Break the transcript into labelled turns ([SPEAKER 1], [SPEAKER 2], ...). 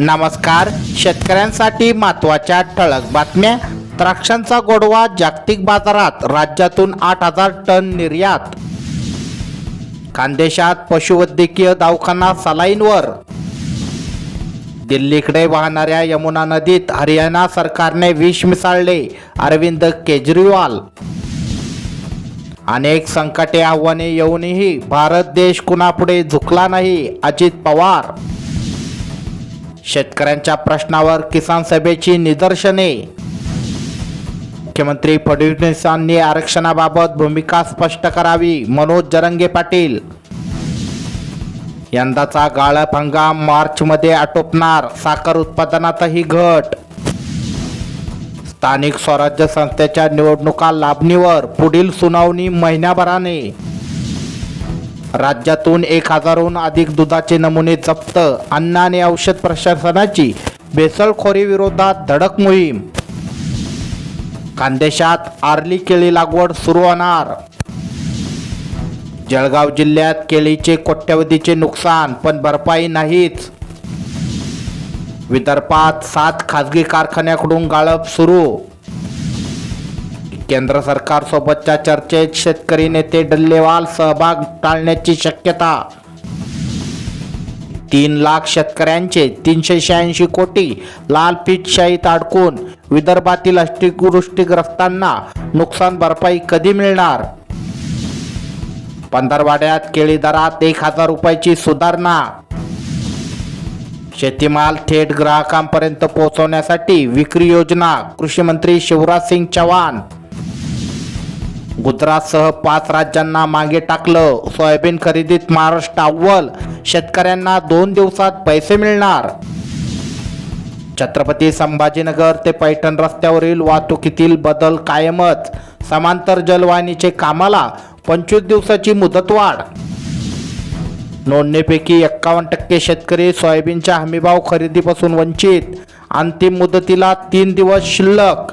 [SPEAKER 1] नमस्कार. शेतकऱ्यांसाठी महत्त्वाच्या ठळक बातम्या. द्राक्षांचा गोडवा जागतिक बाजारात राज्यातून आठ हजार टन निर्यात. खानदेशात पशुवैद्यकीय दवाखाना सलाईनवर. दिल्लीकडे वाहणाऱ्या यमुना नदीत हरियाणा सरकारने विष मिसळले अरविंद केजरीवाल. अनेक संकटे आव्हाने येऊनही भारत देश कुणापुढे झुकला नाही अजित पवार. शेतकऱ्यांच्या प्रश्नावर किसान सभेची निदर्शने. मुख्यमंत्री फडणवीसांनी आरक्षणाबाबत भूमिका स्पष्ट करावी मनोज जरंगे पाटील. यंदाचा गाळप हंगाम मार्चमध्ये आटोपणार साखर उत्पादनातही घट. स्थानिक स्वराज्य संस्थेच्या निवडणुका लाभणीवर पुढील सुनावणी महिन्याभराने. राज्यातून एक हजारहून अधिक दुधाचे नमुने जप्त. अन्न आणि औषध प्रशासनाची बेसळखोरीविरोधात धडक मोहीम. खानदेशात आरली केळी लागवड सुरू होणार. जळगाव जिल्ह्यात केळीचे कोट्यवधीचे नुकसान पण भरपाई नाहीच. विदर्भात सात खाजगी कारखान्याकडून गाळप सुरू. केंद्र सरकारसोबतच्या चर्चेत शेतकरी नेते डल्लेवाल सहभाग टाळण्याची शक्यता. तीन लाख शेतकऱ्यांचे तीनशे शहाऐंशी कोटी लाल पीठशाहीत अडकून विदर्भातील अतिवृष्टीग्रस्तांना नुकसान भरपाई कधी मिळणार? पंधरवाड्यात केळी दरात एक हजार रुपयाची सुधारणा. शेतीमाल थेट ग्राहकांपर्यंत पोहोचवण्यासाठी विक्री योजना कृषी मंत्री शिवराज सिंग चव्हाण गुजरातसह पाच राज्यांना मागे टाकलं. सोयाबीन खरेदीत महाराष्ट्र अव्वल. शेतकऱ्यांना दोन दिवसात पैसे मिळणार. छत्रपती संभाजीनगर ते पैठण रस्त्यावरील वाहतुकीतील बदल कायमच. समांतर जलवाहिनीचे कामाला पंचवीस दिवसाची मुदतवाढ. नोंदणीपैकी एक्कावन्न टक्के शेतकरी सोयाबीनच्या हमीभाव खरेदीपासून वंचित. अंतिम मुदतीला तीन दिवस शिल्लक.